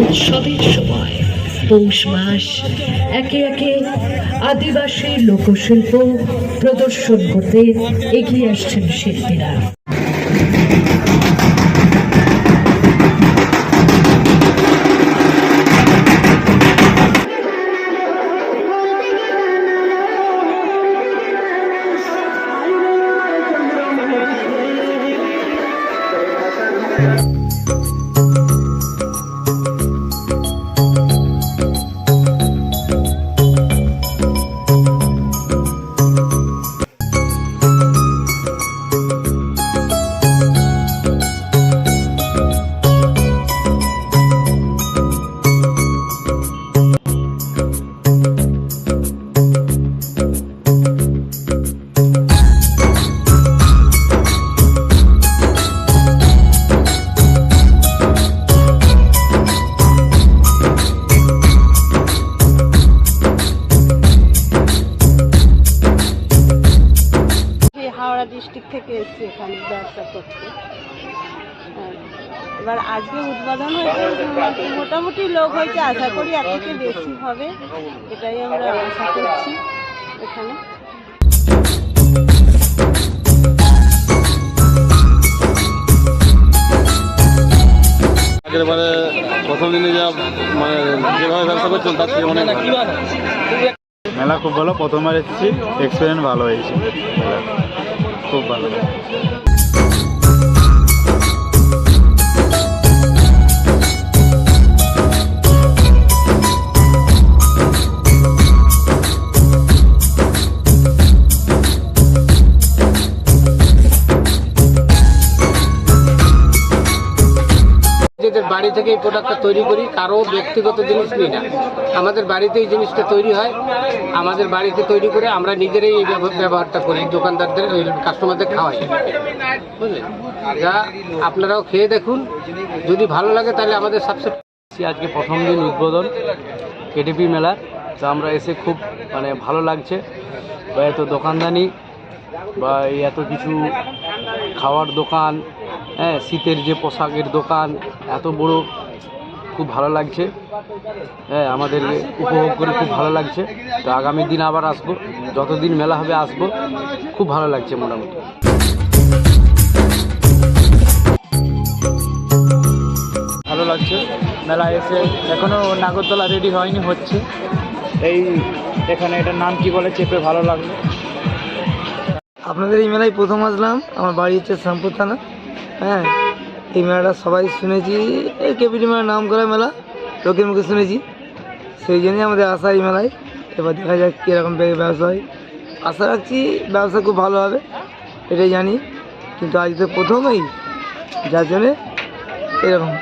উৎসবের সময়। পৌষ মাস একে একে আদিবাসী লোকশিল্প প্রদর্শন করতে এগিয়ে আসছেন শিল্পীরা। ডিস্ট্রিক্ট থেকে এসেছি এখানে ব্যবসা করতে হ্যাঁ। এবার আজকে উদ্বোধন হয়েছে মোটামুটি লোক হয়েছে আশা করি এর থেকে বেশি হবে এটাই আমরা আশা করছি এখানে আগের বারে প্রথম দিনে যা মানে যেভাবে ব্যবসা করছেন তার থেকে অনেক মেলা খুব ভালো প্রথমবার এসেছি এক্সপিরিয়েন্স ভালো হয়েছে। খুব ভালো নিজেদের বাড়ি থেকে এই প্রোডাক্টটা তৈরি করি, কারও ব্যক্তিগত জিনিস নিই না। আমাদের বাড়িতে এই জিনিসটা তৈরি হয়, আমাদের বাড়িতে তৈরি করে আমরা নিজেরাই এই ব্যব- ব্যবহারটা করি, দোকানদারদের কাস্টমারদের খাওয়াই। বুঝলেন যা আপনারাও খেয়ে দেখুন, যদি ভালো লাগে তাহলে আমাদের সাবস্ক্রাইব আজকে প্রথম দিন উদ্বোধন কেটিপি মেলা, তো আমরা এসে খুব মানে ভালো লাগছে। বা এত দোকানদানি, বা এত কিছু খাওয়ার দোকান হ্যাঁ শীতের যে পোশাকের দোকান এত বড় খুব ভালো লাগছে। হ্যাঁ আমাদের উপভোগ করে খুব ভালো লাগছে। তো আগামী দিন আবার আসব। যতদিন মেলা হবে আসব। খুব ভালো লাগছে মোটামুটি। ভালো লাগছে। মেলা এসে এখনও নাগরদোলা রেডি হয়নি হচ্ছে। এই এখানে এটার নাম কি বলে চেপে ভালো লাগল। আপনাদের এই মেলায় প্রথম আসলাম। আমার বাড়ি হচ্ছে শ্যামপুর থানা। হ্যাঁ এই মেলাটা সবাই শুনেছি। এই কেপিটি মেলার নাম করা মেলা, লোকের মুখে শুনেছি। সেই জন্যই আমাদের আশা এই মেলায়। এবার দেখা যাক কীরকম ব্যবসা হয়। আশা রাখছি ব্যবসা খুব ভালো হবে, এটাই জানি। কিন্তু আজ তো প্রথমেই যার জন্যে এরকম।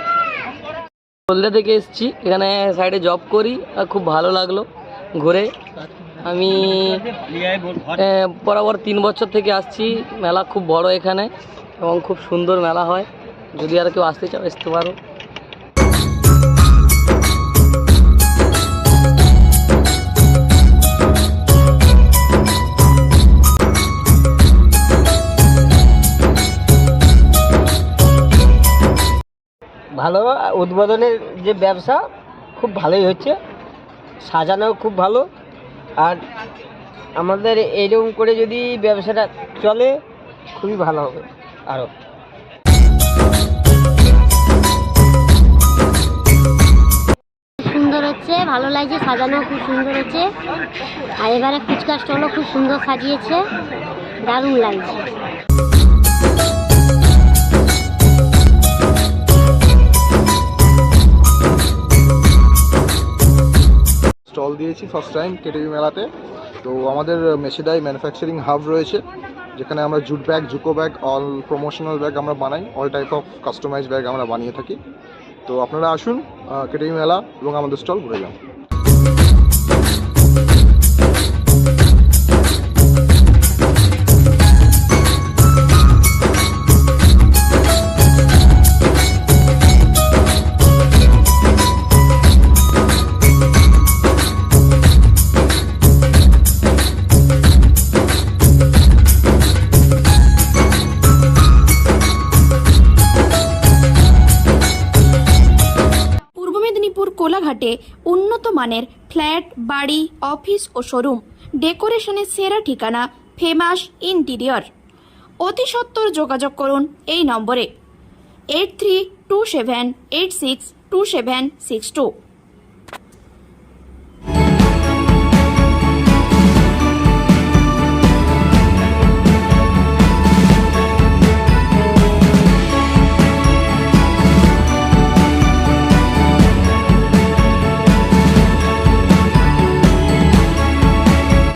হলদা থেকে এসেছি। এখানে সাইডে জব করি, আর খুব ভালো লাগল ঘুরে। আমি বরাবর তিন বছর থেকে আসছি। মেলা খুব বড় এখানে। এবং খুব সুন্দর মেলা হয়। যদি আর কেউ আসতে চাও, আসতে পারো। ভালো উদ্বোধনের যে ব্যবসা, খুব ভালোই হচ্ছে। সাজানো খুব ভালো। আর আমাদের এইরকম করে যদি ব্যবসাটা চলে, খুবই ভালো হবে। আরও সুন্দর হচ্ছে ভালো লাগছে সাজানো খুব সুন্দর হচ্ছে। আর এবারে ফুচকা স্টলও খুব সুন্দর সাজিয়েছে দারুণ লাগছে। স্টল দিয়েছি ফার্স্ট টাইম কেটিভি মেলাতে। তো আমাদের মেশিদাই ম্যানুফ্যাকচারিং হাব রয়েছে। যেখানে আমরা জুট ব্যাগ, জুকো ব্যাগ অল প্রমোশনাল ব্যাগ আমরা বানাই all type of customize bag আমরা বানিয়ে থাকি। তো আপনারা আসুন কেটেই মেলা এবং আমাদের স্টল ঘুরে যান। রানাঘাটে উন্নত মানের ফ্ল্যাট, বাড়ি, অফিস ও শোরুম। ডেকোরেশনের সেরা ঠিকানা ফেমাস ইন্টিরিয়র। অতি সত্বর যোগাযোগ করুন এই নম্বরে। Eight three two seven eight six two seven six two.